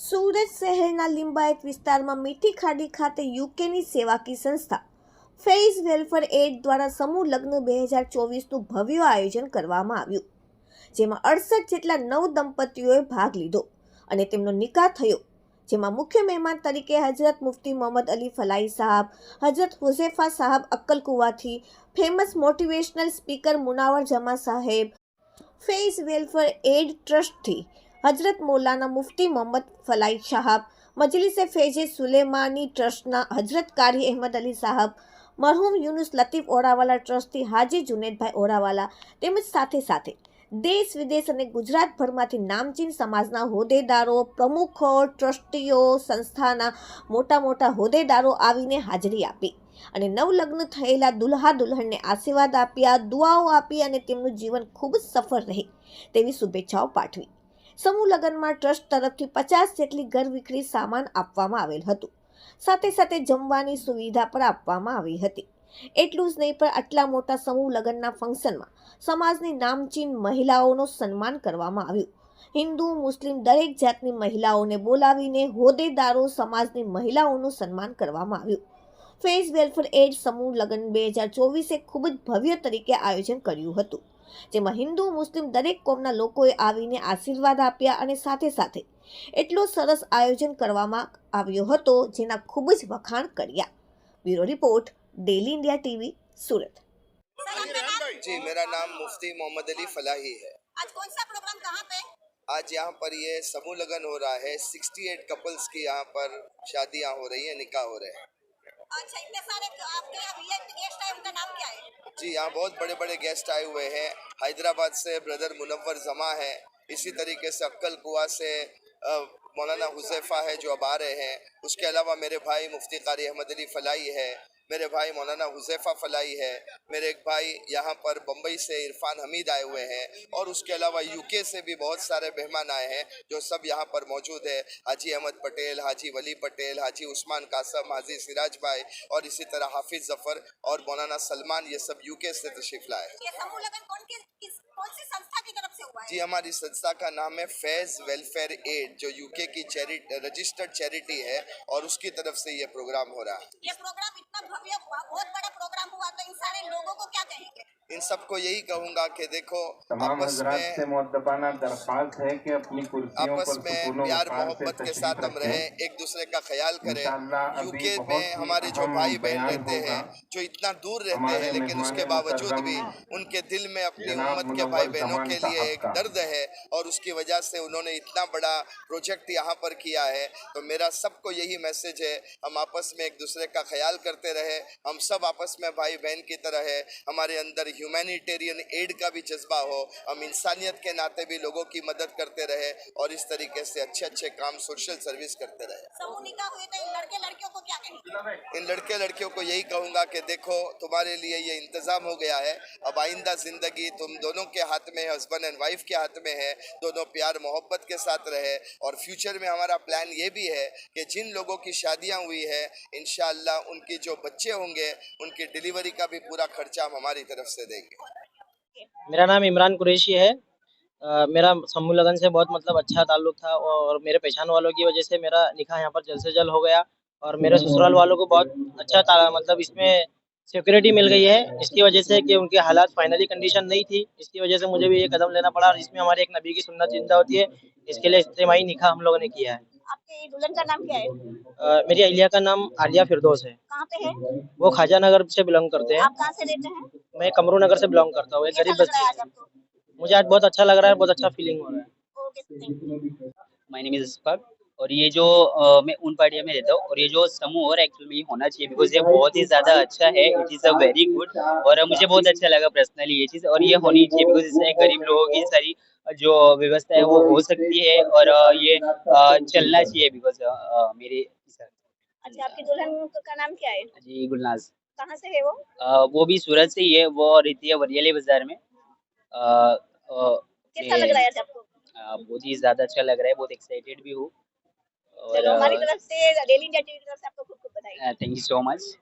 સુરત શહેરના લિંબાયત વિસ્તારમાં મીઠી ખાડી ખાતે યુકેની સેવાકી સંસ્થા ફેઇઝ વેલફેર એડ દ્વારા સમૂહ લગ્ન બે હજાર ચોવીસનું ભવ્ય આયોજન કરવામાં આવ્યું, જેમાં અડસઠ જેટલા નવ દંપતીઓએ ભાગ લીધો અને તેમનો નિકાહ થયો, જેમાં મુખ્ય મહેમાન તરીકે હજરત મુફ્તી મોહમ્મદ અલી ફલાઈ સાહબ હજરત હુઝેફા સાહબ અક્કલકુવાથી ફેમસ મોટિવેશનલ સ્પીકર મુનાવર જમા સાહેબ, ફેઇઝ વેલફેર એડ ટ્રસ્ટથી હજરત મૌલાના મુફ્તી મોહમ્મદ ફલાઈ સાહબ, મજલિસે ફેજે સુલેમાની ટ્રસ્ટના હજરત કારી અહેમદ અલી સાહબ, મરહુમ યુનુસ લતીફ ઓરાવાલા ટ્રસ્ટથી હાજી જુનેદભાઈ ઓરાવાલા તેમજ સાથે સાથે દેશ, વિદેશ અને ગુજરાતભરમાંથી નામચીન સમાજના હોદ્દેદારો, પ્રમુખો, ટ્રસ્ટીઓ, સંસ્થાના મોટા મોટા હોદ્દેદારો આવીને હાજરી આપી અને નવલગ્ન થયેલા દુલ્હા દુલ્હનને આશીર્વાદ આપ્યા, દુઆઓ આપી અને તેમનું જીવન ખૂબ જ સફળ રહે તેવી શુભેચ્છાઓ પાઠવી. સમૂહ લગ્નમાં ટ્રસ્ટ તરફથી પચાસ જેટલી ઘર વિક્રી સામાન આપવામાં આવેલ હતું. સાથે સાથે જમવાની સુવિધા પણ આપવામાં આવી હતી. એટલું જ નહીં પણ આટલા મોટા સમૂહ લગ્નના ફંક્શનમાં સમાજની નામચીન મહિલાઓનું સન્માન કરવામાં આવ્યું. હિન્દુ, મુસ્લિમ દરેક જાતની મહિલાઓને બોલાવીને હોદ્દેદારો સમાજની મહિલાઓનું સન્માન કરવામાં આવ્યું. ફેઝ વેલફેર એડ સમૂહ લગ્ન બે હજાર ચોવીસે ખૂબ જ ભવ્ય તરીકે આયોજન કર્યું હતું. જેમાં હિન્દુ મુસ્લિમ દરેક કોમના લોકોએ આવીને આશીર્વાદ આપ્યા અને સાથે સાથે એટલો સરસ આયોજન કરવામાં આવ્યો હતો જેના ખૂબ જ વખાણ કર્યા bureau report daily India TV Surat जी मेरा नाम मुफ्ती मोहम्मद अली फलाही है आज कौन सा प्रोग्राम कहाँ पे आज यहाँ पर ये समूह लगन हो रहा है 68 कपल्स की यहाँ पर शादियाँ हो रही हैं निकाह हो रहे हैं अच्छा है? जी, यहाँ बहुत बड़े बड़े गेस्ट आए हुए हैं। हैदराबाद से ब्रदर मुनवर जमा है। इसी तरीके से अक्कल कुआ से मौलाना हुजैफा है जो अब आ रहे हैं। उसके अलावा मेरे भाई मुफ्ती कारी अहमद अली फलाई है। मेरे भाई मौलाना हुजैफा फलाई है मेरे एक भाई यहाँ पर बम्बई से इरफान हमीद आए हुए हैं और उसके अलावा यूके से भी बहुत सारे मेहमान आए हैं जो सब यहाँ पर मौजूद है। हाजी अहमद पटेल हाजी वली पटेल हाजी उस्मान कासम हाजी सिराज भाई और इसी तरह हाफिज ज़फ़र और मौलाना सलमान ये सब यूके से तशरीफ़ लाए जी हमारी संस्था का नाम है फैज वेलफेयर एड जो यूके की चैरिटी रजिस्टर्ड चैरिटी है और उसकी तरफ़ से ये प्रोग्राम हो रहा है। ये प्रोग्राम इतना भव्य हुआ बहुत बड़ा प्रोग्राम हुआ तो इन सारे लोगों को क्या कहेंगे? इन सबको यही कहूँगा कि देखो तमाम आपस से में दरख्वास्त है कि अपनी कुर्सियों आपस में प्यार मोहब्बत के साथ हम। रहें एक दूसरे का ख्याल करें। यूके में हमारे जो भाई बहन रहते हैं जो इतना दूर रहते हैं लेकिन उसके बावजूद भी उनके दिल में अपनी उम्मत के भाई बहनों के लिए एक दर्द है और उसकी वजह से उन्होंने इतना बड़ा प्रोजेक्ट यहाँ पर किया है। तो मेरा सबको यही मैसेज है हम आपस में एक दूसरे का ख्याल करते रहे हम सब आपस में भाई बहन की तरह है। हमारे अंदर ह्यूमैनिटेरियन एड का भी जज्बा हो। हम इंसानियत के नाते भी लोगों की मदद करते रहे और इस तरीके से अच्छे अच्छे काम सोशल सर्विस करते रहे। तो इन लड़के लड़कियों को क्या कहेंगे इन लड़के लड़कियों को यही कहूँगा कि देखो तुम्हारे लिए ये इंतज़ाम हो गया है। अब आइंदा ज़िंदगी तुम दोनों के हाथ में है हस्बैंड एंड वाइफ के हाथ में है। दोनों प्यार मोहब्बत के साथ रहे और फ्यूचर में हमारा प्लान ये भी है कि जिन लोगों की शादियाँ हुई है इन उनकी जो बच्चे होंगे उनकी डिलीवरी का भी पूरा खर्चा हम हमारी तरफ़ से देंगे। मेरा नाम इमरान कुरैशी है। अ, मेरा समूह लगन से बहुत मतलब अच्छा ताल्लुक था और मेरे पहचान वालों की वजह से मेरा निकाह यहाँ पर जल्द से जल्द हो गया और मेरे ससुराल वालों को बहुत अच्छा मतलब इसमें सिक्योरिटी मिल गई है। इसकी वजह से कि उनके हालात फाइनली कंडीशन नहीं थी। इसकी वजह से मुझे भी ये कदम लेना पड़ा और इसमें हमारे एक नबी की सुन्नत ज़िंदा होती है। इसके लिए इज्तिमाही निकाह हम लोगों ने किया है। आपके दुल्हन का नाम क्या है? अ, मेरी अहिलिया का नाम आलिया फिरदौस है। कहाँ पे है? वो खाजा नगर से बिलोंग करते हैं। आप कहाँ से रहते हैं? मैं कमरू नगर से बिलोंग करता हूँ। गरीब बच्ची। मुझे आज बहुत अच्छा लग रहा है बहुत अच्छा फीलिंग हो रहा है। Okay thank you my name is Isfaq और ये जो अ, मैं उन पार्टिया में रहता हूँ और ये जो समूह और एक्चुअल में ये होना चाहिए बिकॉज़ ये बहुत ही ज़्यादा अच्छा है। It is a very good और मुझे बहुत अच्छा लगा पर्सनली ये चीज़ और ये होनी चाहिए बिकॉज़ इससे गरीब लोगों की सारी जो व्यवस्था है वो हो सकती है और ये चलना चाहिए बिकॉज़ मेरे अच्छा आपकी दुल्हन का नाम क्या है? जी गुलनाज। कहाँ से है वो? अ, वो भी सूरत से ही है वो रहती है वरियाली बाज़ार में। कैसा लग रहा है आपको? बहुत ही ज़्यादा अच्छा लग रहा है बहुत एक्साइटेड भी हूँ। हमारी तरफ़ से डेली इंडिया टीवी की तरफ़ से आपको खूब खूब बधाई थैंक यू सो मच